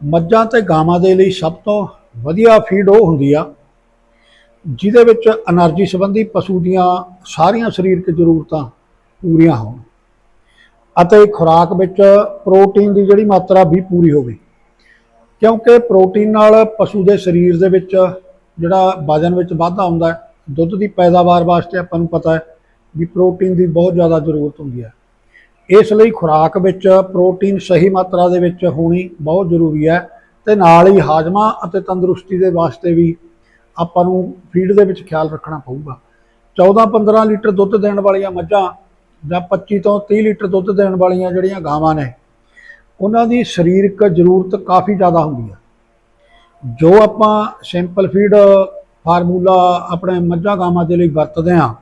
ਮੱਝਾਂ ਤੇ ਗਾਵਾਂ ਦੇ ਲਈ ਸਭ ਤੋਂ ਵਧੀਆ ਫੀਡ ਉਹ ਹੁੰਦੀ ਆ, ਜਿਹਦੇ ਵਿੱਚ એનર્ਜੀ ਸੰਬੰਧੀ ਪਸ਼ੂ ਦੀਆਂ ਸਾਰੀਆਂ ਸਰੀਰਕ ਜ਼ਰੂਰਤਾਂ ਪੂਰੀਆਂ ਹੋਣ ਅਤੇ ਖੁਰਾਕ ਵਿੱਚ ਪ੍ਰੋਟੀਨ ਦੀ ਜਿਹੜੀ ਮਾਤਰਾ ਵੀ ਪੂਰੀ ਹੋਵੇ। ਕਿਉਂਕਿ ਪ੍ਰੋਟੀਨ ਨਾਲ ਪਸ਼ੂ ਦੇ ਸਰੀਰ ਦੇ ਵਿੱਚ ਜਿਹੜਾ ਵਜਨ ਵਿੱਚ ਵਾਧਾ ਹੁੰਦਾ ਦੁੱਧ ਦੀ ਪੈਦਾਵਾਰ ਵਾਸਤੇ ਆਪਾਂ ਨੂੰ ਪਤਾ ਹੈ ਵੀ ਪ੍ਰੋਟੀਨ ਦੀ ਬਹੁਤ ਜ਼ਿਆਦਾ ਜ਼ਰੂਰਤ ਹੁੰਦੀ ਹੈ। ਇਸ ਲਈ ਖੁਰਾਕ ਵਿੱਚ ਪ੍ਰੋਟੀਨ ਸਹੀ ਮਾਤਰਾ ਦੇ ਵਿੱਚ ਹੋਣੀ ਬਹੁਤ ਜ਼ਰੂਰੀ ਹੈ ਤੇ ਨਾਲ ਹੀ ਹਾਜ਼ਮਾ ਅਤੇ ਤੰਦਰੁਸਤੀ ਦੇ ਵਾਸਤੇ ਵੀ ਆਪਾਂ ਨੂੰ ਫੀਡ ਦੇ ਵਿੱਚ ਖਿਆਲ ਰੱਖਣਾ ਪਊਗਾ। 14-15 ਲੀਟਰ ਦੁੱਧ ਦੇਣ ਵਾਲੀਆਂ ਮੱਝਾਂ ਜਾਂ 25 ਤੋਂ 30 ਲੀਟਰ ਦੁੱਧ ਦੇਣ ਵਾਲੀਆਂ ਜਿਹੜੀਆਂ ਗਾਵਾਂ ਨੇ, ਉਹਨਾਂ ਦੀ ਸਰੀਰਕ ਜ਼ਰੂਰਤ ਕਾਫੀ ਜ਼ਿਆਦਾ ਹੁੰਦੀ ਹੈ ਜੋ ਆਪਾਂ ਸਿੰਪਲ ਫੀਡ ਫਾਰਮੂਲਾ ਆਪਣੇ ਮੱਝਾਂ ਗਾਵਾਂ ਦੇ ਲਈ ਵਰਤਦੇ ਹਾਂ,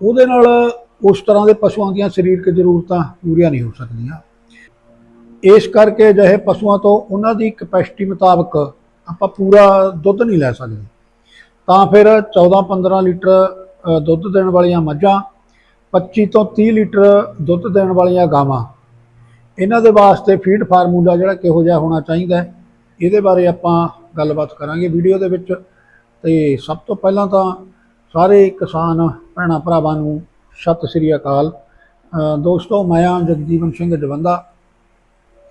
ਉਹਦੇ ਨਾਲ ਉਸ ਤਰ੍ਹਾਂ ਦੇ ਪਸ਼ੂਆਂ ਦੀਆਂ ਸਰੀਰਕ ਜ਼ਰੂਰਤਾਂ ਪੂਰੀਆਂ ਨਹੀਂ ਹੋ ਸਕਦੀਆਂ। ਇਸ ਕਰਕੇ ਅਜਿਹੇ ਪਸ਼ੂਆਂ ਤੋਂ ਉਹਨਾਂ ਦੀ ਕਪੈਸਿਟੀ ਮੁਤਾਬਕ ਆਪਾਂ ਪੂਰਾ ਦੁੱਧ ਨਹੀਂ ਲੈ ਸਕਦੇ। ਤਾਂ ਫਿਰ 14-15 ਲੀਟਰ ਦੁੱਧ ਦੇਣ ਵਾਲੀਆਂ ਮੱਝਾਂ 25 ਤੋਂ 30 ਲੀਟਰ ਦੁੱਧ ਦੇਣ ਵਾਲੀਆਂ ਗਾਵਾਂ। ਇਹਨਾਂ ਦੇ ਵਾਸਤੇ ਫੀਡ ਫਾਰਮੂਲਾ ਜਿਹੜਾ ਕਿਹੋ ਜਿਹਾ ਹੋਣਾ ਚਾਹੀਦਾ ਇਹਦੇ ਬਾਰੇ ਆਪਾਂ ਗੱਲਬਾਤ ਕਰਾਂਗੇ ਵੀਡੀਓ ਦੇ ਵਿੱਚ। ਤੇ ਸਭ ਤੋਂ ਪਹਿਲਾਂ ਤਾਂ ਸਾਰੇ ਕਿਸਾਨ ਭੈਣਾਂ ਭਰਾਵਾਂ ਨੂੰ ਸਤਿ ਸ੍ਰੀ ਅਕਾਲ। ਦੋਸਤੋ, ਮੈਂ ਹਾਂ ਜਗਜੀਵਨ ਸਿੰਘ ਜਵੰਦਾ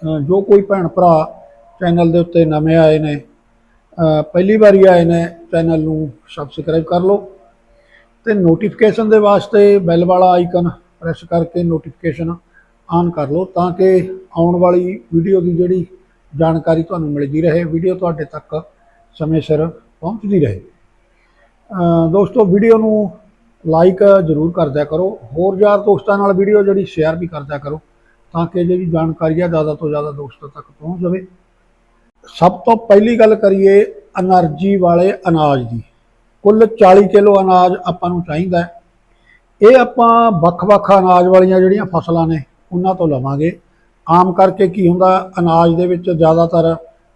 ਜੋ ਕੋਈ ਭੈਣ ਭਰਾ ਚੈਨਲ ਦੇ ਉੱਤੇ ਨਵੇਂ ਆਏ ਨੇ ਪਹਿਲੀ ਵਾਰੀ ਆਏ ਨੇ, ਚੈਨਲ ਨੂੰ ਸਬਸਕ੍ਰਾਈਬ ਕਰ ਲਓ ਤੇ ਨੋਟੀਫਿਕੇਸ਼ਨ ਦੇ ਵਾਸਤੇ ਬੈਲ ਵਾਲਾ ਆਈਕਨ ਪ੍ਰੈਸ ਕਰਕੇ ਨੋਟੀਫਿਕੇਸ਼ਨ ਆਨ ਕਰ ਲਓ ਤਾਂ ਕਿ ਆਉਣ ਵਾਲੀ ਵੀਡੀਓ ਦੀ ਜਿਹੜੀ ਜਾਣਕਾਰੀ ਤੁਹਾਨੂੰ ਮਿਲਦੀ ਰਹੇ ਵੀਡੀਓ ਤੁਹਾਡੇ ਤੱਕ ਸਮੇਂ ਸਿਰ ਪਹੁੰਚਦੀ ਰਹੇ। ਦੋਸਤੋ ਵੀਡੀਓ ਨੂੰ ਲਾਈਕ ਜ਼ਰੂਰ ਕਰਦਿਆ ਕਰੋ। ਹੋਰ ਯਾਰ ਦੋਸਤਾਂ ਨਾਲ ਵੀਡੀਓ ਜਿਹੜੀ ਸ਼ੇਅਰ ਵੀ ਕਰਦਿਆ ਕਰੋ, ਤਾਂ ਕਿ ਜਿਹੜੀ ਜਾਣਕਾਰੀ ਆ ਜ਼ਿਆਦਾ ਤੋਂ ਜ਼ਿਆਦਾ ਦੋਸਤਾਂ ਤੱਕ ਪਹੁੰਚ ਜਾਵੇ। ਸਭ ਤੋਂ ਪਹਿਲੀ ਗੱਲ ਕਰੀਏ ਅਨਰਜੀ ਵਾਲੇ ਅਨਾਜ ਦੀ। ਕੁੱਲ 40 ਕਿਲੋ ਅਨਾਜ ਆਪਾਂ ਨੂੰ ਚਾਹੀਦਾ ਇਹ ਆਪਾਂ ਵੱਖ-ਵੱਖ ਅਨਾਜ ਵਾਲੀਆਂ ਜਿਹੜੀਆਂ ਫਸਲਾਂ ਨੇ, ਉਹਨਾਂ ਤੋਂ ਲਵਾਂਗੇ। ਆਮ ਕਰਕੇ ਕੀ ਹੁੰਦਾ, ਅਨਾਜ ਦੇ ਵਿੱਚ ਜ਼ਿਆਦਾਤਰ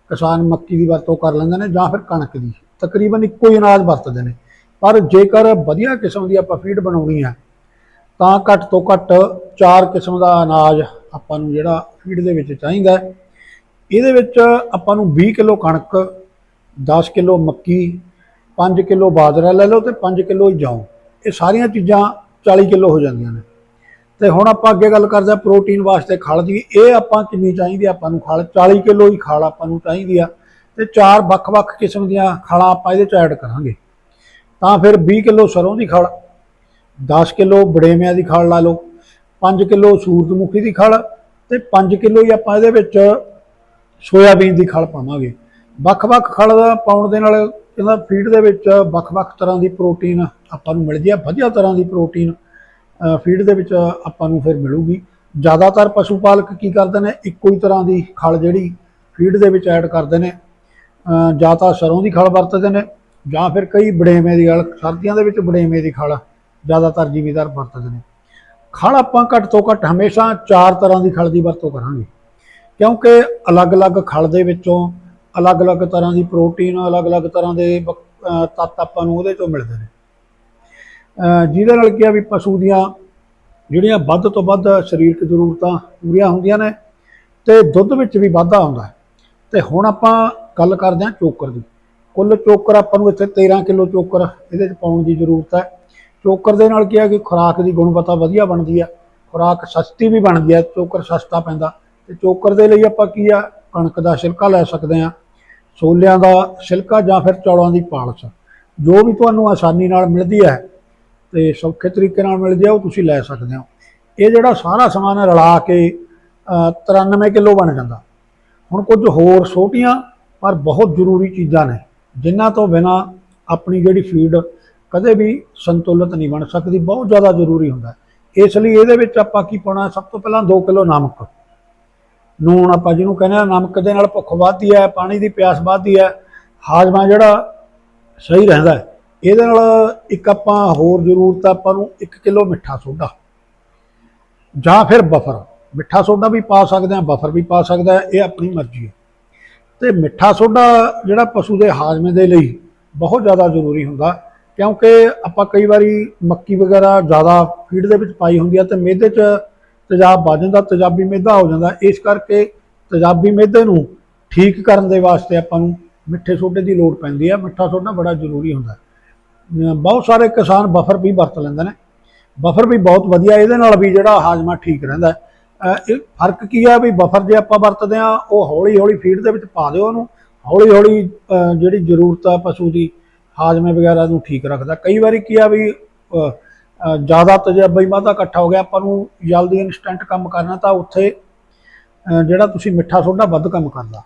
ਕਿਸਾਨ ਮੱਕੀ ਦੀ ਵਰਤੋਂ ਕਰ ਲੈਂਦੇ ਨੇ ਜਾਂ ਫਿਰ ਕਣਕ ਦੀ। ਤਕਰੀਬਨ ਇੱਕੋ ਹੀ ਅਨਾਜ ਵਰਤਦੇ ਨੇ। ਪਰ ਜੇਕਰ ਵਧੀਆ ਕਿਸਮ ਦੀ ਆਪਾਂ ਫੀਡ ਬਣਾਉਣੀ ਹੈ ਤਾਂ ਘੱਟ ਤੋਂ ਘੱਟ ਚਾਰ ਕਿਸਮ ਦਾ ਅਨਾਜ ਆਪਾਂ ਨੂੰ ਜਿਹੜਾ ਫੀਡ ਦੇ ਵਿੱਚ ਚਾਹੀਦਾ ਇਹਦੇ ਵਿੱਚ ਆਪਾਂ ਨੂੰ 20 ਕਿਲੋ ਕਣਕ 10 ਕਿਲੋ ਮੱਕੀ 5 ਕਿਲੋ ਬਾਜਰਾ ਲੈ ਲਓ ਤੇ 5 ਕਿਲੋ ਜੌਂ। ਇਹ ਸਾਰੀਆਂ ਚੀਜ਼ਾਂ 40 ਕਿਲੋ ਹੋ ਜਾਂਦੀਆਂ ਨੇ। ਤੇ ਹੁਣ ਆਪਾਂ ਅੱਗੇ ਗੱਲ ਕਰਦੇ ਹਾਂ ਪ੍ਰੋਟੀਨ ਵਾਸਤੇ ਖਲ ਦੀ। ਇਹ ਆਪਾਂ ਕਿੰਨੀ ਚਾਹੀਦੀ ਆਪਾਂ ਨੂੰ ਖਲ 40 ਕਿਲੋ ਹੀ ਖਲ ਆਪਾਂ ਨੂੰ ਚਾਹੀਦੀ ਆ। ਤੇ ਚਾਰ ਵੱਖ-ਵੱਖ ਕਿਸਮ ਦੀਆਂ ਖਲਾਂ ਆਪਾਂ ਇਹਦੇ ਚ ਐਡ ਕਰਾਂਗੇ। ਤਾਂ ਫਿਰ 20 ਕਿਲੋ ਸਰੋਂ ਦੀ ਖਲ 10 ਕਿਲੋ ਬੜੇਮਿਆਂ ਦੀ ਖਲ ਲਾ ਲਓ 5 ਕਿਲੋ ਸੂਰਜਮੁਖੀ ਦੀ ਖਲ ਤੇ 5 ਕਿਲੋ ਹੀ ਆਪਾਂ ਇਹਦੇ ਵਿੱਚ ਸੋਇਆਬੀਨ ਦੀ ਖਲ ਪਾਵਾਂਗੇ। ਵੱਖ-ਵੱਖ ਖਲ ਪਾਉਣ ਦੇ ਨਾਲ ਇਹਦਾ ਫੀਡ ਦੇ ਵਿੱਚ ਵੱਖ-ਵੱਖ ਤਰ੍ਹਾਂ ਦੀ ਪ੍ਰੋਟੀਨ ਆਪਾਂ ਨੂੰ ਮਿਲਦੀ ਆ ਵਧੀਆ ਤਰ੍ਹਾਂ ਦੀ ਪ੍ਰੋਟੀਨ ਫੀਡ ਦੇ ਵਿੱਚ ਆਪਾਂ ਨੂੰ ਫਿਰ ਮਿਲੂਗੀ। ਜ਼ਿਆਦਾਤਰ ਪਸ਼ੂ ਪਾਲਕ ਕੀ ਕਰਦੇ ਨੇ ਇੱਕੋ ਹੀ ਤਰ੍ਹਾਂ ਦੀ ਖਲ ਜਿਹੜੀ ਫੀਡ ਦੇ ਵਿੱਚ ਐਡ ਕਰਦੇ ਨੇ ਅ, ਜਾਂ ਤਾਂ ਸਰੋਂ ਦੀ ਖਲ ਵਰਤਦੇ ਨੇ ਜਾਂ ਫਿਰ ਕਈ ਬੜੇਵੇਂ ਦੀ ਖਲ ਸਰਦੀਆਂ ਦੇ ਵਿੱਚ ਬੜੇਵੇਂ ਦੀ ਖਲ ਜ਼ਿਆਦਾਤਰ ਜ਼ਿਮੀਦਾਰ ਵਰਤਦੇ ਨੇ। ਖਲ ਆਪਾਂ ਘੱਟ ਤੋਂ ਘੱਟ ਹਮੇਸ਼ਾ ਚਾਰ ਤਰ੍ਹਾਂ ਦੀ ਖਲ ਦੀ ਵਰਤੋਂ ਕਰਾਂਗੇ। ਕਿਉਂਕਿ ਅਲੱਗ-ਅਲੱਗ ਖਲ ਦੇ ਵਿੱਚੋਂ ਅਲੱਗ-ਅਲੱਗ ਤਰ੍ਹਾਂ ਦੀ ਪ੍ਰੋਟੀਨ, ਅਲੱਗ-ਅਲੱਗ ਤਰ੍ਹਾਂ ਦੇ ਤੱਤ ਆਪਾਂ ਨੂੰ ਉਹਦੇ 'ਚੋਂ ਮਿਲਦੇ ਨੇ। ਜਿਹਦੇ ਨਾਲ ਕੀ ਆ ਵੀ ਪਸ਼ੂ ਦੀਆਂ ਜਿਹੜੀਆਂ ਵੱਧ ਤੋਂ ਵੱਧ ਸਰੀਰਕ ਜ਼ਰੂਰਤਾਂ ਪੂਰੀਆਂ ਹੁੰਦੀਆਂ ਨੇ ਤੇ ਦੁੱਧ ਵਿੱਚ ਵੀ ਵਾਧਾ ਹੁੰਦਾ ਹੈ। ਤੇ ਹੁਣ ਆਪਾਂ ਗੱਲ ਕਰਦੇ ਹਾਂ ਚੋਕਰ ਦੀ। ਕੁੱਲ ਚੋਕਰ ਆਪਾਂ ਨੂੰ ਇੱਥੇ 13 ਕਿਲੋ ਚੋਕਰ ਇਹਦੇ ਚ ਪਾਉਣ ਦੀ ਜ਼ਰੂਰਤ ਹੈ। ਚੋਕਰ ਦੇ ਨਾਲ ਕੀ ਹੈ ਕਿ ਖੁਰਾਕ ਦੀ ਗੁਣਵੱਤਾ ਵਧੀਆ ਬਣਦੀ ਹੈ ਖੁਰਾਕ ਸਸਤੀ ਵੀ ਬਣਦੀ ਹੈ ਚੋਕਰ ਸਸਤਾ ਪੈਂਦਾ। ਤੇ ਚੋਕਰ ਦੇ ਲਈ ਆਪਾਂ ਕੀ ਆ ਕਣਕ ਦਾ ਛਿਲਕਾ ਲੈ ਸਕਦੇ ਹਾਂ ਛੋਲਿਆਂ ਦਾ ਛਿਲਕਾ ਜਾਂ ਫਿਰ ਚੌਲਾਂ ਦੀ ਪਾਲਸ। ਜੋ ਵੀ ਤੁਹਾਨੂੰ ਆਸਾਨੀ ਨਾਲ ਮਿਲਦੀ ਹੈ ਤੇ ਸੌਖੇ ਤਰੀਕੇ ਨਾਲ ਮਿਲਦੀ ਹੈ ਉਹ ਤੁਸੀਂ ਲੈ ਸਕਦੇ ਹੋ। ਇਹ ਜਿਹੜਾ ਸਾਰਾ ਸਮਾਨ ਰਲਾ ਕੇ ਅ, 93 ਕਿਲੋ ਬਣ ਜਾਂਦਾ। ਹੁਣ ਕੁਝ ਹੋਰ ਛੋਟੀਆਂ ਪਰ ਬਹੁਤ ਜ਼ਰੂਰੀ ਚੀਜ਼ਾਂ ਨੇ। ਜਿਨ੍ਹਾਂ ਤੋਂ ਬਿਨਾ ਆਪਣੀ ਜਿਹੜੀ ਫੀਡ ਕਦੇ ਵੀ ਸੰਤੁਲਿਤ ਨਹੀਂ ਬਣ ਸਕਦੀ, ਬਹੁਤ ਜ਼ਿਆਦਾ ਜ਼ਰੂਰੀ ਹੁੰਦਾ ਇਸ ਲਈ ਇਹਦੇ ਵਿੱਚ ਆਪਾਂ ਕੀ ਪਾਉਣਾ ਸਭ ਤੋਂ ਪਹਿਲਾਂ 2 ਕਿਲੋ ਨਮਕ। ਨੂਣ ਆਪਾਂ ਜਿਹਨੂੰ ਕਹਿੰਦੇ ਆ ਨਮਕ ਦੇ ਨਾਲ ਭੁੱਖ ਵੱਧਦੀ ਹੈ, ਪਾਣੀ ਦੀ ਪਿਆਸ ਵੱਧਦੀ ਹੈ, ਹਾਜ਼ਮਾ ਜਿਹੜਾ ਸਹੀ ਰਹਿੰਦਾ ਇਹਦੇ ਨਾਲ ਇੱਕ ਆਪਾਂ ਹੋਰ ਜ਼ਰੂਰਤ ਆਪਾਂ ਨੂੰ 1 ਕਿਲੋ ਮਿੱਠਾ ਸੋਡਾ। ਜਾਂ ਫਿਰ ਬਫਰ। ਮਿੱਠਾ ਸੋਡਾ ਵੀ ਪਾ ਸਕਦੇ ਆ ਬਫਰ ਵੀ ਪਾ ਸਕਦਾ ਇਹ ਆਪਣੀ ਮਰਜ਼ੀ ਹੈ। ਤੇ ਮਿੱਠਾ ਸੋਡਾ ਜਿਹੜਾ ਪਸ਼ੂ ਦੇ ਹਾਜ਼ਮੇ ਦੇ ਲਈ ਬਹੁਤ ਜ਼ਿਆਦਾ ਜ਼ਰੂਰੀ ਹੁੰਦਾ, ਕਿਉਂਕਿ ਆਪਾਂ ਕਈ ਵਾਰੀ ਮੱਕੀ ਵਗੈਰਾ ਜ਼ਿਆਦਾ ਫੀਡ ਦੇ ਵਿੱਚ ਪਾਈ ਹੁੰਦੀ ਹੈ ਤੇ ਮਿਹਦੇ 'ਚ ਤੇਜ਼ਾਬ ਵੱਧ ਜਾਂਦਾ, ਤੇਜ਼ਾਬੀ ਮਿਹਦਾ ਹੋ ਜਾਂਦਾ। ਇਸ ਕਰਕੇ ਤੇਜ਼ਾਬੀ ਮਿਹਦੇ ਨੂੰ ਠੀਕ ਕਰਨ ਦੇ ਵਾਸਤੇ ਆਪਾਂ ਨੂੰ ਮਿੱਠੇ ਸੋਡੇ ਦੀ ਲੋੜ ਪੈਂਦੀ ਹੈ ਮਿੱਠਾ ਸੋਡਾ ਬੜਾ ਜ਼ਰੂਰੀ ਹੁੰਦਾ। ਬਹੁਤ ਸਾਰੇ ਕਿਸਾਨ ਬਫਰ ਵੀ ਵਰਤ ਲੈਂਦੇ ਨੇ। ਬਫਰ ਵੀ ਬਹੁਤ ਵਧੀਆ, ਇਹਦੇ ਨਾਲ ਵੀ ਜਿਹੜਾ ਹਾਜ਼ਮਾ ਠੀਕ ਰਹਿੰਦਾ। ਇਹ ਫ਼ਰਕ ਕੀ ਆ ਵੀ ਬਫਰ ਜੇ ਆਪਾਂ ਵਰਤਦੇ ਆ ਉਹ ਹੌਲੀ ਹੌਲੀ ਫੀਡ ਦੇ ਵਿੱਚ ਪਾ ਦਿਓ ਉਹਨੂੰ। ਹੌਲੀ ਹੌਲੀ ਜਿਹੜੀ ਜ਼ਰੂਰਤ ਆ ਪਸ਼ੂ ਦੀ, ਹਾਜ਼ਮੇ ਵਗੈਰਾ ਨੂੰ ਠੀਕ ਰੱਖਦਾ। ਕਈ ਵਾਰੀ ਕੀ ਆ ਵੀ ਜ਼ਿਆਦਾ ਤਜਰਬਾ ਹੀ ਵਾਧਾ ਇਕੱਠਾ ਹੋ ਗਿਆ, ਆਪਾਂ ਨੂੰ ਜਲਦੀ ਇਨਸਟੈਂਟ ਕੰਮ ਕਰਨਾ ਤਾਂ ਉੱਥੇ ਜਿਹੜਾ ਤੁਸੀਂ ਮਿੱਠਾ ਸੋਡਾ ਵੱਧ ਕੰਮ ਕਰਦਾ।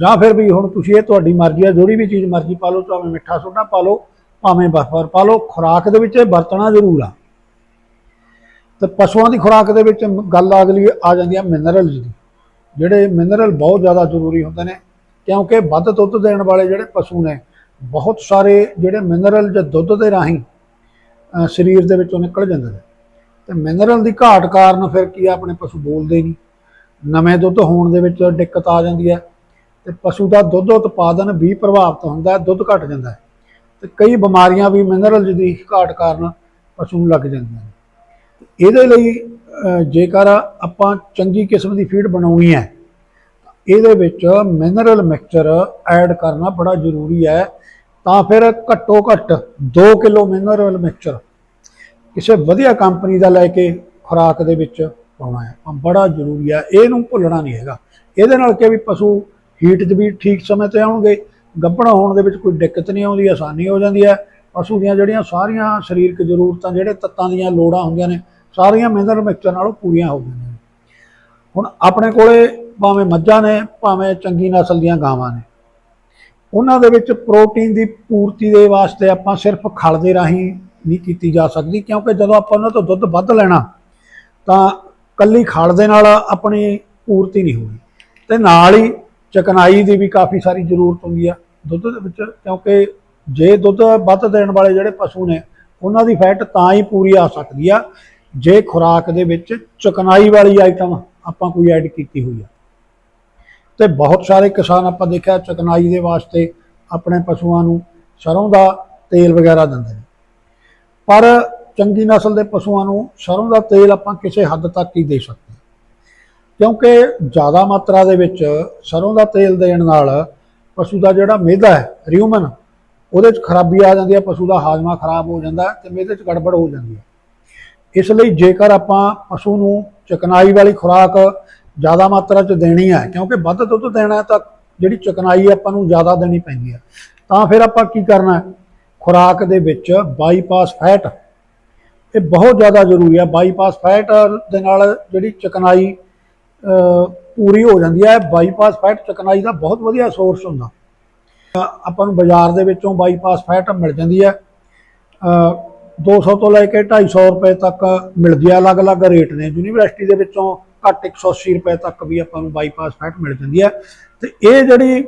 ਜਾਂ ਫਿਰ ਵੀ ਹੁਣ ਤੁਸੀਂ ਇਹ ਤੁਹਾਡੀ ਮਰਜ਼ੀ ਆ, ਜਿਹੜੀ ਵੀ ਚੀਜ਼ ਮਰਜ਼ੀ ਪਾ ਲਓ ਭਾਵੇਂ ਮਿੱਠਾ ਸੋਡਾ ਪਾ ਲਓ, ਭਾਵੇਂ ਬਫਰ ਪਾ ਲਓ, ਖੁਰਾਕ ਦੇ ਵਿੱਚ ਇਹ ਵਰਤਣਾ ਜ਼ਰੂਰ ਆ। ਤੇ ਪਸ਼ੂਆਂ ਦੀ ਖੁਰਾਕ ਦੇ ਵਿੱਚ ਗੱਲ ਅਗਲੀ ਆ ਜਾਂਦੀ ਹੈ ਮਿਨਰਲਜ਼ ਦੀ ਜਿਹੜੇ ਮਿਨਰਲ ਬਹੁਤ ਜ਼ਿਆਦਾ ਜ਼ਰੂਰੀ ਹੁੰਦੇ ਨੇ, ਕਿਉਂਕਿ ਵੱਧ ਦੁੱਧ ਦੇਣ ਵਾਲੇ ਜਿਹੜੇ ਪਸ਼ੂ ਨੇ, ਬਹੁਤ ਸਾਰੇ ਜਿਹੜੇ ਮਿਨਰਲ ਜਾਂ ਦੁੱਧ ਦੇ ਰਾਹੀਂ ਸਰੀਰ ਦੇ ਵਿੱਚੋਂ ਨਿਕਲ ਜਾਂਦੇ ਨੇ। ਤੇ ਮਿਨਰਲ ਦੀ ਘਾਟ ਕਾਰਨ ਫਿਰ ਕੀ ਆ, ਆਪਣੇ ਪਸ਼ੂ ਬੋਲਦੇ ਨਹੀਂ। ਨਵੇਂ ਦੁੱਧ ਹੋਣ ਦੇ ਵਿੱਚ ਦਿੱਕਤ ਆ ਜਾਂਦੀ ਹੈ ਤੇ ਪਸ਼ੂ ਦਾ ਦੁੱਧ ਉਤਪਾਦਨ ਵੀ ਪ੍ਰਭਾਵਿਤ ਹੁੰਦਾ ਦੁੱਧ ਘਟ ਜਾਂਦਾ ਹੈ। ਤੇ ਕਈ ਬਿਮਾਰੀਆਂ ਵੀ ਮਿਨਰਲਜ਼ ਦੀ ਘਾਟ ਕਾਰਨ ਪਸ਼ੂ ਨੂੰ ਲੱਗ ਜਾਂਦੀਆਂ ਨੇ। ਇਹਦੇ ਲਈ ਜੇਕਰ ਆਪਾਂ ਚੰਗੀ ਕਿਸਮ ਦੀ ਫੀਡ ਬਣਾਉਣੀ ਹੈ, ਇਹਦੇ ਵਿੱਚ ਮਿਨਰਲ ਮਿਕਸਚਰ ਐਡ ਕਰਨਾ ਬੜਾ ਜ਼ਰੂਰੀ ਹੈ, ਤਾਂ ਫਿਰ ਘੱਟੋ ਘੱਟ 2 ਕਿਲੋ ਮਿਨਰਲ ਮਿਕਸਚਰ ਕਿਸੇ ਵਧੀਆ ਕੰਪਨੀ ਦਾ ਲੈ ਕੇ ਖੁਰਾਕ ਦੇ ਵਿੱਚ ਪਾਉਣਾ ਹੈ। ਬੜਾ ਜ਼ਰੂਰੀ ਹੈ, ਇਹਨੂੰ ਭੁੱਲਣਾ ਨਹੀਂ ਹੈਗਾ। ਇਹਦੇ ਨਾਲ ਕਿ ਵੀ ਪਸ਼ੂ ਹੀਟ 'ਚ ਵੀ ਠੀਕ ਸਮੇਂ ਤੇ ਆਉਣਗੇ, ਗੱਭਣਾ ਹੋਣ ਦੇ ਵਿੱਚ ਕੋਈ ਦਿੱਕਤ ਨਹੀਂ ਆਉਂਦੀ, ਆਸਾਨੀ ਹੋ ਜਾਂਦੀ ਹੈ। ਪਸ਼ੂ ਦੀਆਂ ਜਿਹੜੀਆਂ ਸਾਰੀਆਂ ਸਰੀਰਕ ਜ਼ਰੂਰਤਾਂ, ਜਿਹੜੇ ਤੱਤਾਂ ਦੀਆਂ ਲੋੜਾਂ ਹੁੰਦੀਆਂ ਨੇ, ਸਾਰੀਆਂ ਮਿਨਰਲ ਮਿਕਸਚਰ ਨਾਲੋਂ ਪੂਰੀਆਂ ਹੋ ਜਾਂਦੀਆਂ ਨੇ। ਹੁਣ ਆਪਣੇ ਕੋਲੇ ਭਾਵੇਂ ਮੱਝਾਂ ਨੇ, ਭਾਵੇਂ ਚੰਗੀ ਨਸਲ ਦੀਆਂ ਗਾਵਾਂ ਨੇ। ਉਹਨਾਂ ਦੇ ਵਿੱਚ ਪ੍ਰੋਟੀਨ ਦੀ ਪੂਰਤੀ ਦੇ ਵਾਸਤੇ ਆਪਾਂ ਸਿਰਫ ਖਲ ਦੇ ਰਾਹੀਂ ਨਹੀਂ ਕੀਤੀ ਜਾ ਸਕਦੀ, ਕਿਉਂਕਿ ਜਦੋਂ ਆਪਾਂ ਉਹਨਾਂ ਤੋਂ ਦੁੱਧ ਵੱਧ ਲੈਣਾ, ਤਾਂ ਕੱਲੀ ਖਲ ਦੇ ਨਾਲ ਆਪਣੀ ਪੂਰਤੀ ਨਹੀਂ ਹੋਣੀ। ਤੇ ਨਾਲ ਹੀ ਚਕਨਾਈ ਦੀ ਵੀ ਕਾਫੀ ਸਾਰੀ ਜ਼ਰੂਰਤ ਹੁੰਦੀ ਆ ਦੁੱਧ ਦੇ ਵਿੱਚ, ਕਿਉਂਕਿ ਜੇ ਦੁੱਧ ਵੱਧ ਦੇਣ ਵਾਲੇ ਜਿਹੜੇ ਪਸ਼ੂ ਨੇ, ਉਹਨਾਂ ਦੀ ਫੈਟ ਤਾਂ ਹੀ ਪੂਰੀ ਆ ਸਕਦੀ ਆ, ਜੇ ਖੁਰਾਕ ਦੇ ਵਿੱਚ ਚਕਨਾਈ ਵਾਲੀ ਆਈਟਮ ਆਪਾਂ ਕੋਈ ਐਡ ਕੀਤੀ ਹੋਈ ਆ। ਤੇ ਬਹੁਤ ਸਾਰੇ ਕਿਸਾਨ ਆਪਾਂ ਦੇਖਿਆ ਚਕਨਾਈ ਦੇ ਵਾਸਤੇ ਆਪਣੇ ਪਸ਼ੂਆਂ ਨੂੰ ਸਰੋਂ ਦਾ ਤੇਲ ਵਗੈਰਾ ਦਿੰਦੇ ਨੇ। ਪਰ ਚੰਗੀ ਨਸਲ ਦੇ ਪਸ਼ੂਆਂ ਨੂੰ ਸਰੋਂ ਦਾ ਤੇਲ ਆਪਾਂ ਕਿਸੇ ਹੱਦ ਤੱਕ ਹੀ ਦੇ ਸਕਦੇ ਹਾਂ। ਕਿਉਂਕਿ ਜ਼ਿਆਦਾ ਮਾਤਰਾ ਦੇ ਵਿੱਚ ਸਰੋਂ ਦਾ ਤੇਲ ਦੇਣ ਨਾਲ ਪਸ਼ੂ ਦਾ ਜਿਹੜਾ ਮਿਹਦਾ ਹੈ ਰਿਊਮਨ ਉਹਦੇ 'ਚ ਖਰਾਬੀ ਆ ਜਾਂਦੀ ਹੈ ਪਸ਼ੂ ਦਾ ਹਾਜ਼ਮਾ ਖਰਾਬ ਹੋ ਜਾਂਦਾ ਹੈ ਤੇ ਮਿਹਦੇ 'ਚ ਗੜਬੜ ਹੋ ਜਾਂਦੀ ਹੈ ਇਸ ਲਈ ਜੇਕਰ ਆਪਾਂ ਪਸ਼ੂ ਨੂੰ ਚਕਨਾਈ ਵਾਲੀ ਖੁਰਾਕ ਜ਼ਿਆਦਾ ਮਾਤਰਾ 'ਚ ਦੇਣੀ ਹੈ ਕਿਉਂਕਿ ਵੱਧ ਦੁੱਧ ਦੇਣਾ ਤਾਂ ਜਿਹੜੀ ਚਕਨਾਈ ਆਪਾਂ ਨੂੰ ਜ਼ਿਆਦਾ ਦੇਣੀ ਪੈਂਦੀ ਹੈ ਤਾਂ ਫਿਰ ਆਪਾਂ ਕੀ ਕਰਨਾ? ਖੁਰਾਕ ਦੇ ਵਿੱਚ ਬਾਈਪਾਸ ਫੈਟ ਇਹ ਬਹੁਤ ਜ਼ਿਆਦਾ ਜ਼ਰੂਰੀ ਹੈ ਬਾਈਪਾਸ ਫੈਟ ਦੇ ਨਾਲ ਜਿਹੜੀ ਚਕਨਾਈ ਪੂਰੀ ਹੋ ਜਾਂਦੀ ਹੈ ਬਾਈਪਾਸ ਫੈਟ ਚਕਨਾਈ ਦਾ ਬਹੁਤ ਵਧੀਆ ਸੋਰਸ ਹੁੰਦਾ। ਆਪਾਂ ਨੂੰ ਬਾਜ਼ਾਰ ਦੇ ਵਿੱਚੋਂ ਬਾਈਪਾਸ ਫੈਟ ਮਿਲ ਜਾਂਦੀ ਹੈ। ਅ, 200 ਤੋਂ ਲੈ ਕੇ 250 ਰੁਪਏ ਤੱਕ ਮਿਲਦੀ ਹੈ। ਅਲੱਗ-ਅਲੱਗ ਰੇਟ ਨੇ। ਯੂਨੀਵਰਸਿਟੀ ਦੇ ਵਿੱਚੋਂ ਘੱਟ 180 ਰੁਪਏ ਤੱਕ ਵੀ ਆਪਾਂ ਨੂੰ ਬਾਈਪਾਸ ਫੈਟ ਮਿਲ ਜਾਂਦੀ ਹੈ। ਤੇ ਇਹ ਜਿਹੜੀ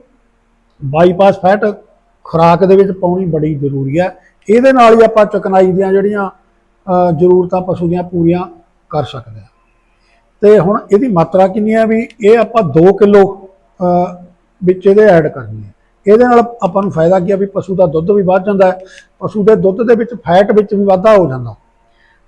ਬਾਈਪਾਸ ਫੈਟ ਖੁਰਾਕ ਦੇ ਵਿੱਚ ਪਾਉਣੀ ਬੜੀ ਜ਼ਰੂਰੀ ਹੈ। ਇਹਦੇ ਨਾਲ ਹੀ ਆਪਾਂ ਚਕਨਾਈ ਦੀਆਂ ਜਿਹੜੀਆਂ ਜ਼ਰੂਰਤਾਂ ਪਸ਼ੂ ਦੀਆਂ ਪੂਰੀਆਂ ਕਰ ਸਕਦੇ ਹਾਂ। ਤੇ ਹੁਣ ਇਹਦੀ ਮਾਤਰਾ ਕਿੰਨੀ ਹੈ ਵੀ ਇਹ ਆਪਾਂ 2 ਕਿਲੋ ਵਿੱਚ ਇਹਦੇ ਐਡ ਕਰਨੀ ਹੈ। ਇਹਦੇ ਨਾਲ ਆਪਾਂ ਨੂੰ ਫਾਇਦਾ ਕੀ ਹੈ ਵੀ ਪਸ਼ੂ ਦਾ ਦੁੱਧ ਵੀ ਵੱਧ ਜਾਂਦਾ ਹੈ, ਪਸ਼ੂ ਦੇ ਦੁੱਧ ਦੇ ਵਿੱਚ ਫੈਟ ਵਿੱਚ ਵੀ ਵਾਧਾ ਹੋ ਜਾਂਦਾ।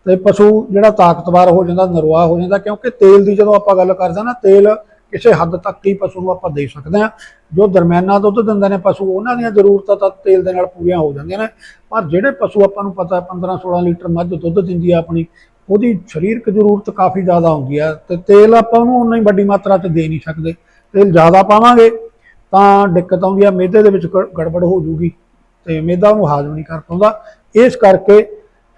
ਤੇ ਪਸ਼ੂ ਜਿਹੜਾ ਤਾਕਤਵਰ ਹੋ ਜਾਂਦਾ ਨਰਵਾ ਹੋ ਜਾਂਦਾ, ਕਿਉਂਕਿ ਤੇਲ ਦੀ ਜਦੋਂ ਆਪਾਂ ਗੱਲ ਕਰਦੇ ਹਾਂ ਨਾ, ਤੇਲ ਕਿਸੇ ਹੱਦ ਤੱਕ ਹੀ ਪਸ਼ੂ ਨੂੰ ਆਪਾਂ ਦੇ ਸਕਦੇ ਹਾਂ। ਜੋ ਦਰਮਿਆਨਾ ਦੁੱਧ ਦਿੰਦੇ ਨੇ ਪਸ਼ੂ, ਉਹਨਾਂ ਦੀਆਂ ਜ਼ਰੂਰਤਾਂ ਤਾਂ ਤੇਲ ਦੇ ਨਾਲ ਪੂਰੀਆਂ ਹੋ ਜਾਂਦੀਆਂ ਨੇ। ਪਰ ਜਿਹੜੇ ਪਸ਼ੂ ਆਪਾਂ ਨੂੰ ਪਤਾ 15 16 ਲੀਟਰ ਮੱਝ ਦੁੱਧ ਦਿੰਦੀ ਆ ਆਪਣੀ, ਉਹਦੀ ਸਰੀਰਕ ਜ਼ਰੂਰਤ ਕਾਫੀ ਜ਼ਿਆਦਾ ਹੁੰਦੀ ਹੈ ਤੇ ਤੇਲ ਆਪਾਂ ਉਹਨੂੰ ਉਨਾ ਹੀ ਵੱਡੀ ਮਾਤਰਾ 'ਚ ਦੇ ਨਹੀਂ ਸਕਦੇ। ਤੇਲ ਜ਼ਿਆਦਾ ਪਾਵਾਂਗੇ ਤਾਂ ਦਿੱਕਤ ਆਉਂਦੀ ਆ ਮਿਹਦੇ ਦੇ ਵਿੱਚ ਗੜਬੜ ਹੋ ਜੂਗੀ ਤੇ ਮਿਹਦਾ ਉਹਨੂੰ ਹਾਜ਼ਮ ਨਹੀਂ ਕਰ ਪਾਉਂਦਾ। ਇਸ ਕਰਕੇ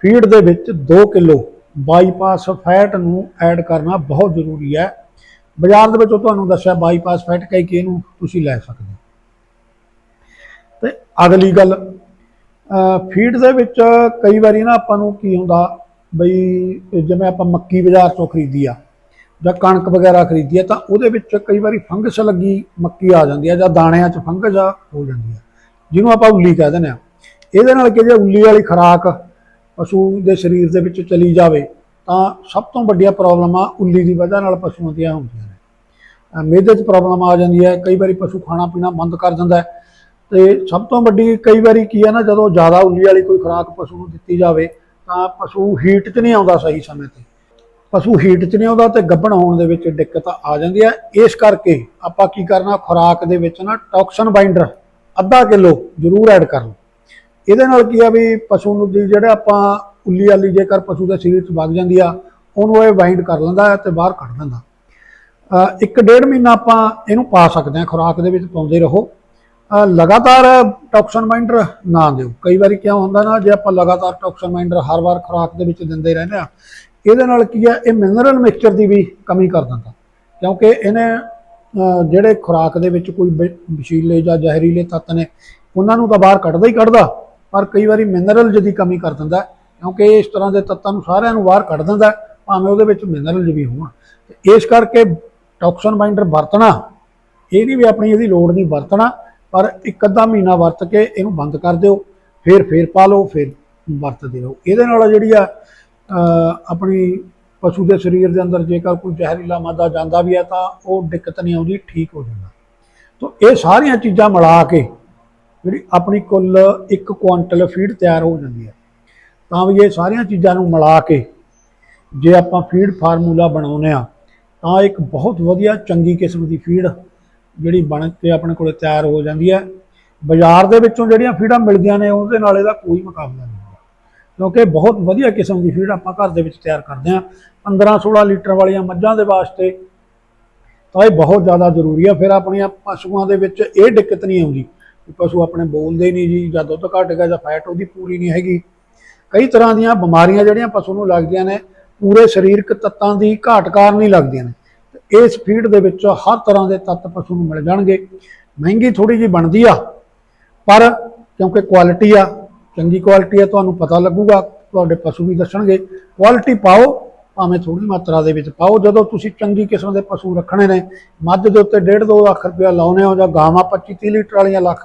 ਫੀਡ ਦੇ ਵਿੱਚ 2 ਕਿਲੋ ਬਾਈਪਾਸ ਫੈਟ ਨੂੰ ਐਡ ਕਰਨਾ ਬਹੁਤ ਜ਼ਰੂਰੀ ਹੈ। ਬਾਜ਼ਾਰ ਦੇ ਵਿੱਚੋਂ ਤੁਹਾਨੂੰ ਦੱਸਿਆ, ਬਾਈਪਾਸ ਫੈਟ ਕਹਿ ਕੇ ਇਹਨੂੰ ਤੁਸੀਂ ਲੈ ਸਕਦੇ ਹੋ। ਤੇ ਅਗਲੀ ਗੱਲ ਫੀਡ ਦੇ ਵਿੱਚ ਕਈ ਵਾਰੀ ਨਾ ਆਪਾਂ ਨੂੰ ਕੀ ਹੁੰਦਾ, ਬਈ ਜਿਵੇਂ ਆਪਾਂ ਮੱਕੀ ਬਾਜ਼ਾਰ ਤੋਂ ਖਰੀਦੀ ਆ ਜਾਂ ਕਣਕ ਵਗੈਰਾ ਖਰੀਦੀ ਹੈ ਤਾਂ ਉਹਦੇ ਵਿੱਚ ਕਈ ਵਾਰੀ ਫੰਗਸ ਲੱਗੀ ਮੱਕੀ ਆ ਜਾਂਦੀ ਹੈ ਜਾਂ ਦਾਣਿਆਂ 'ਚ ਫੰਗਸ ਆ, ਹੋ ਜਾਂਦੀ ਹੈ। ਜਿਹਨੂੰ ਆਪਾਂ ਉੱਲੀ ਕਹਿ ਦਿੰਦੇ ਆ ਇਹਦੇ ਨਾਲ ਕਿ ਜੇ ਉੱਲੀ ਵਾਲੀ ਖੁਰਾਕ ਪਸ਼ੂ ਦੇ ਸਰੀਰ ਦੇ ਵਿੱਚ ਚਲੀ ਜਾਵੇ, ਤਾਂ ਸਭ ਤੋਂ ਵੱਡੀਆਂ ਪ੍ਰੋਬਲਮਾਂ ਉੱਲੀ ਦੀ ਵਜ੍ਹਾ ਨਾਲ ਪਸ਼ੂਆਂ ਦੀਆਂ ਹੁੰਦੀਆਂ ਨੇ। ਅਹ ਮਿਹਦੇ 'ਚ ਪ੍ਰੋਬਲਮ ਆ ਜਾਂਦੀ ਹੈ, ਕਈ ਵਾਰੀ ਪਸ਼ੂ ਖਾਣਾ ਪੀਣਾ ਬੰਦ ਕਰ ਦਿੰਦਾ ਹੈ। ਤੇ ਸਭ ਤੋਂ ਵੱਡੀ ਕਈ ਵਾਰੀ ਕੀ ਹੈ ਨਾ, ਜਦੋਂ ਜ਼ਿਆਦਾ ਉੱਲੀ ਵਾਲੀ ਕੋਈ ਖੁਰਾਕ ਪਸ਼ੂ ਨੂੰ ਦਿੱਤੀ ਜਾਵੇ, ਤਾਂ ਪਸ਼ੂ ਹੀਟ 'ਚ ਨਹੀਂ ਆਉਂਦਾ ਸਹੀ ਸਮੇਂ ਤੇ। ਪਸ਼ੂ ਹੀਟ 'ਚ ਨਹੀਂ ਆਉਂਦਾ ਤੇ ਗੱਭਣ ਹੋਣ ਦੇ ਵਿੱਚ ਦਿੱਕਤ ਆ ਜਾਂਦੀ ਹੈ। ਇਸ ਕਰਕੇ ਆਪਾਂ ਕੀ ਕਰਨਾ, ਖੁਰਾਕ ਦੇ ਵਿੱਚ ਨਾ ਟੌਕਸਨ ਬਾਈਂਡਰ ਅੱਧਾ ਕਿਲੋ ਜ਼ਰੂਰ ਐਡ ਕਰ ਲਓ। ਇਹਦੇ ਨਾਲ ਕੀ ਆ ਵੀ ਪਸ਼ੂ ਨੂੰ ਦੀ ਜਿਹੜਾ ਆਪਾਂ ਉੱਲੀ ਵਾਲੀ ਜੇਕਰ ਪਸ਼ੂ ਦੇ ਸਰੀਰ 'ਚ ਵਗ ਜਾਂਦੀ ਆ, ਉਹਨੂੰ ਇਹ ਬਾਈਂਡ ਕਰ ਲੈਂਦਾ ਹੈ ਤੇ ਬਾਹਰ ਕੱਢ ਦਿੰਦਾ। ਇੱਕ ਡੇਢ ਮਹੀਨਾ ਆਪਾਂ ਇਹਨੂੰ ਪਾ ਸਕਦੇ ਹਾਂ, ਖੁਰਾਕ ਦੇ ਵਿੱਚ ਪਾਉਂਦੇ ਰਹੋ। ਲਗਾਤਾਰ ਟੌਕਸਨ ਬਾਈਂਡਰ ਨਾ ਦਿਓ। ਕਈ ਵਾਰੀ ਕਿਉਂ ਹੁੰਦਾ ਨਾ, ਜੇ ਆਪਾਂ ਲਗਾਤਾਰ ਟੌਕਸਨ ਬਾਈਂਡਰ ਹਰ ਵਾਰ ਖੁਰਾਕ ਦੇ ਵਿੱਚ ਦਿੰਦੇ ਰਹਿੰਦੇ ਆ ਇਹਦੇ ਨਾਲ ਕੀ ਆ, ਇਹ ਮਿਨਰਲ ਮਿਕਸਚਰ ਦੀ ਵੀ ਕਮੀ ਕਰ ਦਿੰਦਾ। ਕਿਉਂਕਿ ਇਹਨੇ ਜਿਹੜੇ ਖੁਰਾਕ ਦੇ ਵਿੱਚ ਕੋਈ ਵਿ- ਵਿਸ਼ੀਲੇ ਜਾਂ ਜ਼ਹਿਰੀਲੇ ਤੱਤ ਨੇ, ਉਹਨਾਂ ਨੂੰ ਤਾਂ ਬਾਹਰ ਕੱਢਦਾ ਹੀ ਕੱਢਦਾ, ਪਰ ਕਈ ਵਾਰੀ ਮਿਨਰਲ ਦੀ ਕਮੀ ਕਰ ਦਿੰਦਾ, ਕਿਉਂਕਿ ਇਸ ਤਰ੍ਹਾਂ ਦੇ ਤੱਤਾਂ ਨੂੰ ਸਾਰਿਆਂ ਨੂੰ ਬਾਹਰ ਕੱਢ ਦਿੰਦਾ, ਭਾਵੇਂ ਉਹਦੇ ਵਿੱਚ ਮਿਨਰਲ ਵੀ ਹੋਣ। ਇਸ ਕਰਕੇ ਟੌਕਸਨ ਬਾਈਂਡਰ ਵਰਤਣਾ, ਇਹ ਨਹੀਂ ਵੀ ਆਪਣੀ ਇਹਦੀ ਲੋੜ ਨਹੀਂ ਵਰਤਣਾ, ਪਰ ਇੱਕ ਅੱਧਾ ਮਹੀਨਾ ਵਰਤ ਕੇ ਇਹਨੂੰ ਬੰਦ ਕਰ ਦਿਓ, ਫਿਰ ਫਿਰ ਪਾ ਲਓ, ਫਿਰ ਵਰਤਦੇ ਰਹੋ। ਇਹਦੇ ਨਾਲ ਜਿਹੜੀ ਆ ਆਪਣੀ ਪਸ਼ੂ ਦੇ ਸਰੀਰ ਦੇ ਅੰਦਰ ਜੇਕਰ ਕੋਈ ਜ਼ਹਿਰੀਲਾ ਮਾਦਾ ਜਾਂਦਾ ਵੀ ਹੈ ਤਾਂ ਉਹ ਦਿੱਕਤ ਨਹੀਂ ਆਉਂਦੀ, ਠੀਕ ਹੋ ਜਾਂਦਾ। ਤਾਂ ਇਹ ਸਾਰੀਆਂ ਚੀਜ਼ਾਂ ਮਿਲਾ ਕੇ ਜਿਹੜੀ ਆਪਣੀ ਕੁੱਲ 1 ਕੁਆਂਟਲ ਫੀਡ ਤਿਆਰ ਹੋ ਜਾਂਦੀ ਹੈ। ਤਾਂ ਵੀ ਇਹ ਸਾਰੀਆਂ ਚੀਜ਼ਾਂ ਨੂੰ ਮਿਲਾ ਕੇ ਜੇ ਆਪਾਂ ਫੀਡ ਫਾਰਮੂਲਾ ਬਣਾਉਂਦੇ ਆ ਤਾਂ ਇੱਕ ਬਹੁਤ ਵਧੀਆ ਚੰਗੀ ਕਿਸਮ ਦੀ ਫੀਡ ਜਿਹੜੀ ਬਣ ਕੇ ਆਪਣੇ ਕੋਲੇ ਤਿਆਰ ਹੋ ਜਾਂਦੀ ਹੈ। ਬਾਜ਼ਾਰ ਦੇ ਵਿੱਚੋਂ ਜਿਹੜੀਆਂ ਫੀਡਾਂ ਮਿਲਦੀਆਂ ਨੇ, ਉਹਦੇ ਨਾਲ ਇਹਦਾ ਕੋਈ ਮੁਕਾਬਲਾ ਨਹੀਂ। ਕਿਉਂਕਿ ਬਹੁਤ ਵਧੀਆ ਕਿਸਮ ਦੀ ਫੀਡ ਆਪਾਂ ਘਰ ਦੇ ਵਿੱਚ ਤਿਆਰ ਕਰਦੇ ਆ 15 16 ਲੀਟਰ ਵਾਲੀਆਂ ਮੱਝਾਂ ਦੇ ਵਾਸਤੇ ਤਾਂ ਇਹ ਬਹੁਤ ਜ਼ਿਆਦਾ ਜ਼ਰੂਰੀ ਆ। ਫਿਰ ਆਪਣੀਆਂ ਪਸ਼ੂਆਂ ਦੇ ਵਿੱਚ ਇਹ ਦਿੱਕਤ ਨਹੀਂ ਆਉਂਦੀ ਕਿ ਪਸ਼ੂ ਆਪਣੇ ਬੋਲਦੇ ਨਹੀਂ ਜੀ ਜਾਂ ਦੁੱਧ ਘੱਟ ਗਿਆ ਜਾਂ ਫੈਟ ਉਹਦੀ ਪੂਰੀ ਨਹੀਂ ਹੈਗੀ। ਕਈ ਤਰ੍ਹਾਂ ਦੀਆਂ ਬਿਮਾਰੀਆਂ ਜਿਹੜੀਆਂ ਪਸ਼ੂ ਨੂੰ ਲੱਗਦੀਆਂ ਨੇ, ਪੂਰੇ ਸਰੀਰਕ ਤੱਤਾਂ ਦੀ ਘਾਟ ਕਾਰਨ ਹੀ ਲੱਗਦੀਆਂ ਨੇ। ਇਸ ਫੀਡ ਦੇ ਵਿੱਚ ਹਰ ਤਰ੍ਹਾਂ ਦੇ ਤੱਤ ਪਸ਼ੂ ਨੂੰ ਮਿਲ ਜਾਣਗੇ। ਮਹਿੰਗੀ ਥੋੜੀ ਜੀ ਬਣਦੀ ਆ, ਪਰ ਕਿਉਂਕਿ ਕੁਆਲਿਟੀ ਆ ਚੰਗੀ ਕੁਆਲਿਟੀ ਹੈ, ਤੁਹਾਨੂੰ ਪਤਾ ਲੱਗੂਗਾ, ਤੁਹਾਡੇ ਪਸ਼ੂ ਵੀ ਦੱਸਣਗੇ। ਕੁਆਲਿਟੀ ਪਾਓ, ਭਾਵੇਂ ਥੋੜੀ ਮਾਤਰਾ ਦੇ ਵਿੱਚ ਪਾਓ। ਜਦੋਂ ਤੁਸੀਂ ਚੰਗੀ ਕਿਸਮ ਦੇ ਪਸ਼ੂ ਰੱਖਣੇ ਨੇ, ਮੱਝ ਦੇ ਉੱਤੇ 1.5 2 ਲੱਖ ਰੁਪਇਆ ਲਾਉਨੇ ਹੋ ਜਾਂ ਗਾਵਾਂ 25 30 ਲੀਟਰ ਵਾਲੀਆਂ ਲੱਖ